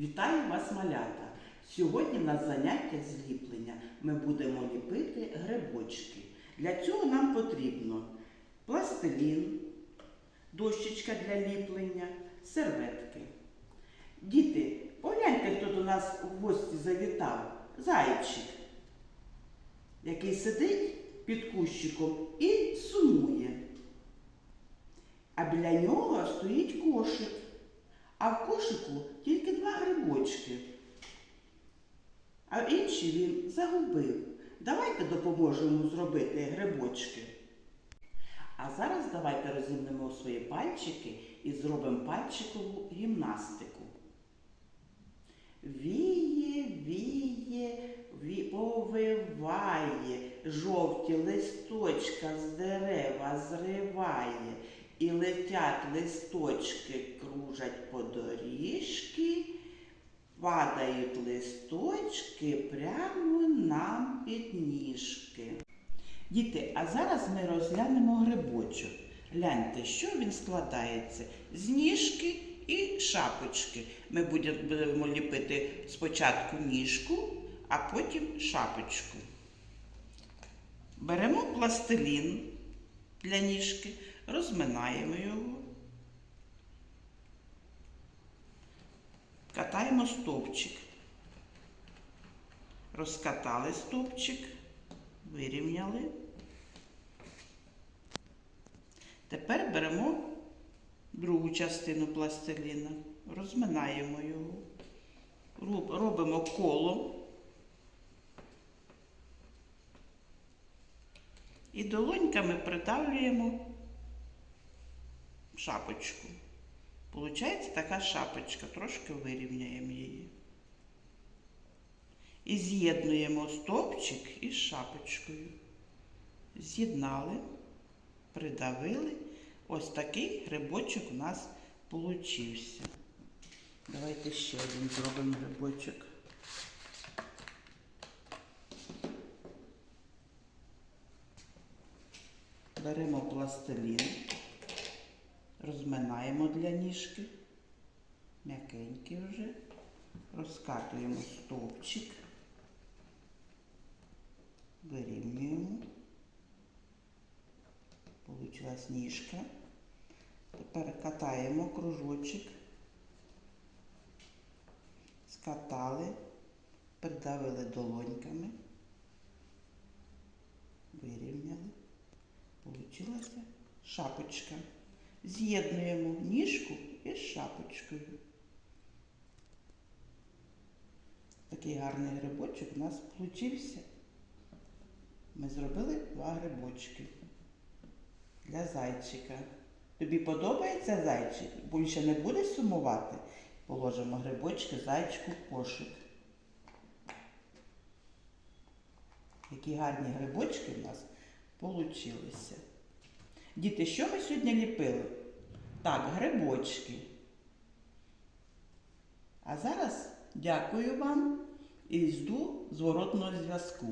Вітаю вас, малята! Сьогодні в нас заняття з ліплення. Ми будемо ліпити грибочки. Для цього нам потрібно пластилін, дощечка для ліплення, серветки. Діти, погляньте, хто до нас в гості завітав. Зайчик, який сидить під кущиком і сумує. А біля нього стоїть кошик. А в кошику тільки два грибочки. А інші він загубив. Давайте допоможемо зробити грибочки. А зараз давайте розімнемо свої пальчики і зробимо пальчикову гімнастику. Віє, віє, ві... повиває, жовті листочка з дерева зриває, і летять листочки, кружать по доріжки, падають листочки прямо нам під ніжки. Діти, а зараз ми розглянемо грибочок. Гляньте, що він складається з ніжки і шапочки. Ми будемо ліпити спочатку ніжку, а потім шапочку. Беремо пластилін для ніжки, розминаємо його, катаємо стовпчик. Розкатали стовпчик, вирівняли. Тепер беремо другу частину пластиліна, розминаємо його, робимо коло і долоньками придавлюємо шапочку. Получається така шапочка, трошки вирівняємо її. І з'єднуємо стовпчик із шапочкою. З'єднали придавили. Ось такий грибочок у нас получився. Давайте ще один зробимо грибочок. Беремо пластилін, розминаємо для ніжки, м'якенький вже, розкатуємо стовпчик, вирівнюємо. Получилась ніжка. Тепер катаємо кружочок. Скатали, придавили долоньками, вирівняли. Получилася шапочка. З'єднуємо ніжку із шапочкою. Такий гарний грибочок у нас получився. Ми зробили два грибочки для зайчика. Тобі подобається зайчик? Більше не будеш сумувати? Положимо грибочки зайчику в кошик. Які гарні грибочки в нас получилися. Діти, що ми сьогодні ліпили? Так, грибочки. А зараз дякую вам і жду зворотного зв'язку.